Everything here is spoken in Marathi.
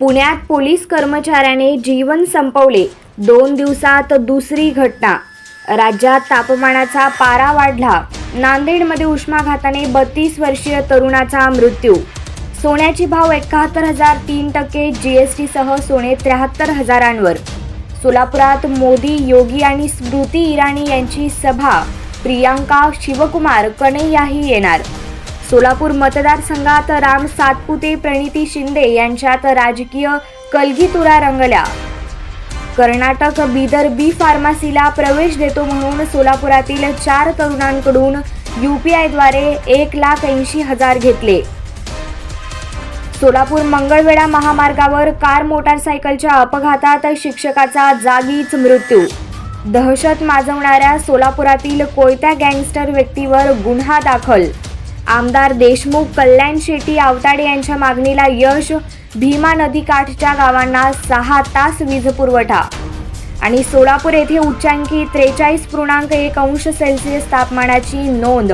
पुण्यात पोलीस कर्मचाऱ्याने जीवन संपवले. दोन दिवसात दुसरी घटना. राज्यात तापमानाचा पारा वाढला. नांदेडमध्ये उष्माघाताने बत्तीस वर्षीय तरुणाचा मृत्यू. सोन्याचे भाव एकाहत्तर हजार तीन टक्के जीएसटीसह सोने त्र्याहत्तर हजारांवर. सोलापुरात मोदी योगी आणि स्मृती इराणी यांची सभा. प्रियांका शिवकुमार कन्हैयाही येणार. सोलापूर मतदारसंघात राम सातपुते प्रणिती शिंदे यांच्यात राजकीय कलगीतुरा रंगल्या. कर्नाटक बिदर बी फार्मसीला प्रवेश देतो म्हणून सोलापुरातील चार तरुणांकडून युपीआयद्वारे एक लाख ऐंशी हजार घेतले. सोलापूर मंगळवेढा महामार्गावर कार मोटारसायकलच्या अपघातात शिक्षकाचा जागीच मृत्यू. दहशत माजवणाऱ्या सोलापुरातील कोयत्या गँगस्टर व्यक्तीवर गुन्हा दाखल आमदार देशमुख कल्याण शेट्टी आवताडे यांच्या मागणीला यश भीमा नदीकाठच्या गावांना सहा तास वीज पुरवठा. आणि सोलापूर येथे उच्चांकी त्रेचाळीस पूर्णांक एक अंश सेल्सिअस तापमानाची नोंद.